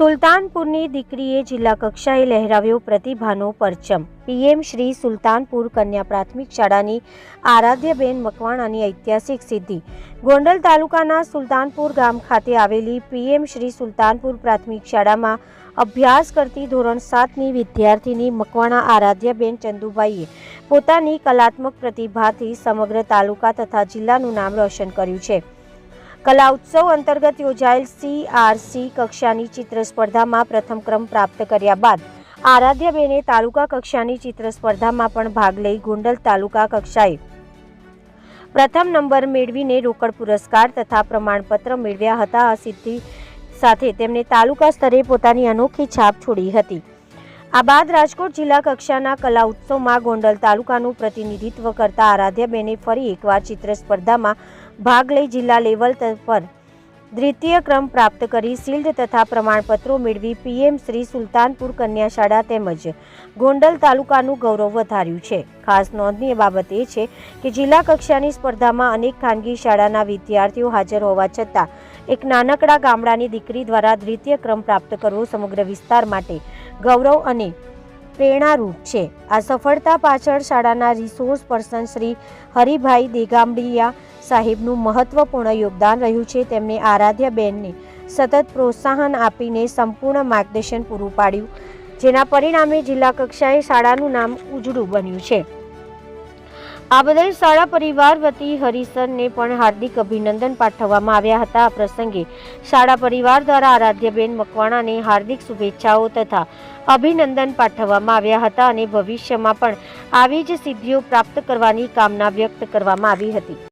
સુલતાનપુરની દીકરીએ જિલ્લા કક્ષાએ લહેરાવ્યો પ્રતિભાનો પરચમ. પીએમ શ્રી સુલતાનપુર કન્યા પ્રાથમિક શાળાની આરાધ્યબેન મકવાણાની ઐતિહાસિક સિદ્ધિ. ગોંડલ તાલુકાના સુલતાનપુર ગામ ખાતે આવેલી પીએમ શ્રી સુલતાનપુર પ્રાથમિક શાળામાં અભ્યાસ કરતી ધોરણ સાતની વિદ્યાર્થીની મકવાણા આરાધ્યાબેન ચંદુભાઈએ પોતાની કલાત્મક પ્રતિભાથી સમગ્ર તાલુકા તથા જિલ્લાનું નામ રોશન કર્યું છે. કલા ઉત્સવ અંતર્ગત યોજાયેલ સીઆરસી કક્ષાની ચિત્ર સ્પર્ધામાં પ્રથમ ક્રમ પ્રાપ્ત કર્યા બાદ આરાધ્યાબેને તાલુકા કક્ષાની ચિત્ર સ્પર્ધામાં પણ ભાગ લઈ ગોંડલ તાલુકા કક્ષાએ પ્રથમ નંબર મેળવીને રોકડ પુરસ્કાર તથા પ્રમાણપત્ર મેળવ્યા હતા. આ સિદ્ધિ સાથે તેમણે તાલુકા સ્તરે પોતાની અનોખી છાપ છોડી હતી. આ બાદ રાજકોટ જિલ્લા કક્ષાના કલા ઉત્સવમાં ગોંડલ તાલુકાનું પ્રતિનિધિત્વ કરતા આરાધ્યાબેને ફરી એકવાર ચિત્ર સ્પર્ધામાં ભાગ લઈ જિલ્લા લેવલ પર દ્વિતીય ક્રમ પ્રાપ્ત કરી શિલ્ડ તથા પ્રમાણપત્રો મેળવી પીએમ શ્રી સુલતાનપુર કન્યા શાળા તેમજ ગોંડલ તાલુકાનું ગૌરવ વધાર્યું છે. ખાસ નોંધનીય બાબત એ છે કે જિલ્લા કક્ષાની સ્પર્ધામાં અનેક ખાનગી શાળાના વિદ્યાર્થીઓ હાજર હોવા છતાં એક નાનકડા ગામડાની દીકરી દ્વારા દ્વિતીય ક્રમ પ્રાપ્ત કરવો સમગ્ર વિસ્તાર માટે ગૌરવ અને પ્રેરણારૂપ છે. આ સફળતા પાછળ શાળાના રિસોર્સ પર્સન શ્રી હરિભાઈ દેગામડિયા સાહેબનું મહત્વપૂર્ણ યોગદાન રહ્યું છે. તેમણે આરાધ્યાબેનને સતત પ્રોત્સાહન આપીને સંપૂર્ણ માર્ગદર્શન પૂરું પાડ્યું, જેના પરિણામે જિલ્લા કક્ષાએ શાળાનું નામ ઉજળું બન્યું છે. આ બદલ શાળા પરિવાર વતી હરિસરને પણ હાર્દિક અભિનંદન પાઠવવામાં આવ્યા હતા. આ પ્રસંગે શાળા પરિવાર દ્વારા આરાધ્યબેન મકવાણાને હાર્દિક શુભેચ્છાઓ તથા અભિનંદન પાઠવવામાં આવ્યા હતા અને ભવિષ્યમાં પણ આવી જ સિદ્ધિઓ પ્રાપ્ત કરવાની કામના વ્યક્ત કરવામાં આવી હતી.